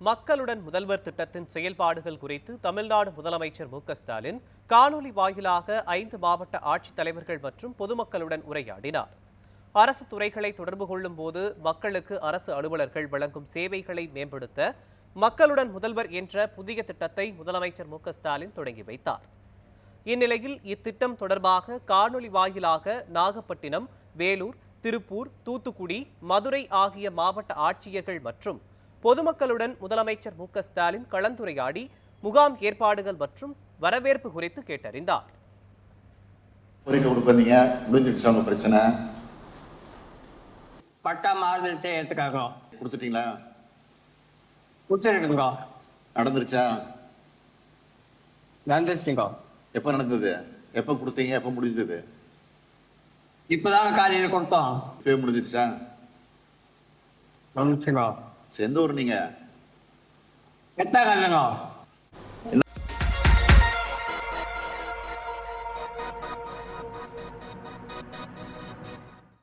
மக்களுடன் முதல்வர் திட்டத்தின் செயல்பாடுகள் குறித்து தமிழ்நாடு முதலமைச்சர் மு ஸ்டாலின் காணொலி வாயிலாக ஐந்து மாவட்ட ஆட்சித்தலைவர்கள் மற்றும் பொதுமக்களுடன் உரையாடினார். அரசு துறைகளை தொடர்பு கொள்ளும் போது மக்களுக்கு அரசு அலுவலர்கள் வழங்கும் சேவைகளை மேம்படுத்த மக்களுடன் முதல்வர் என்ற புதிய திட்டத்தை முதலமைச்சர் மு ஸ்டாலின் தொடங்கி வைத்தார். இந்நிலையில் இத்திட்டம் தொடர்பாக காணொலி வாயிலாக நாகப்பட்டினம் வேலூர் திருப்பூர் தூத்துக்குடி மதுரை ஆகிய மாவட்ட ஆட்சியர்கள் மற்றும் பொதுமக்களுடன் முதலமைச்சர் மு க ஸ்டாலின் கலந்துரையாடி முகாம் ஏற்பாடுகள் மற்றும் வரவேற்பு குறித்து கேட்டறிந்தார். கோரிக்கை முடிஞ்சிடுச்சா உங்க பிரச்சனை. பட்டா மாறுதல் செய்யறதுக்காக. கொடுத்துட்டீங்களா? கொடுத்துருக்குங்க. நடந்துருச்சா? வந்துருச்சுங்க எப்போ நடந்தது? எப்போ கொடுத்தீங்க? எப்போ முடிஞ்சது? இப்பதாங்க காலையில கொடுத்தோம். இப்பவே முடிஞ்சிருச்சா வந்துச்சுங்க சரி, எந்த ஊர் நீங்க. எத்தனை கல்யாணம்?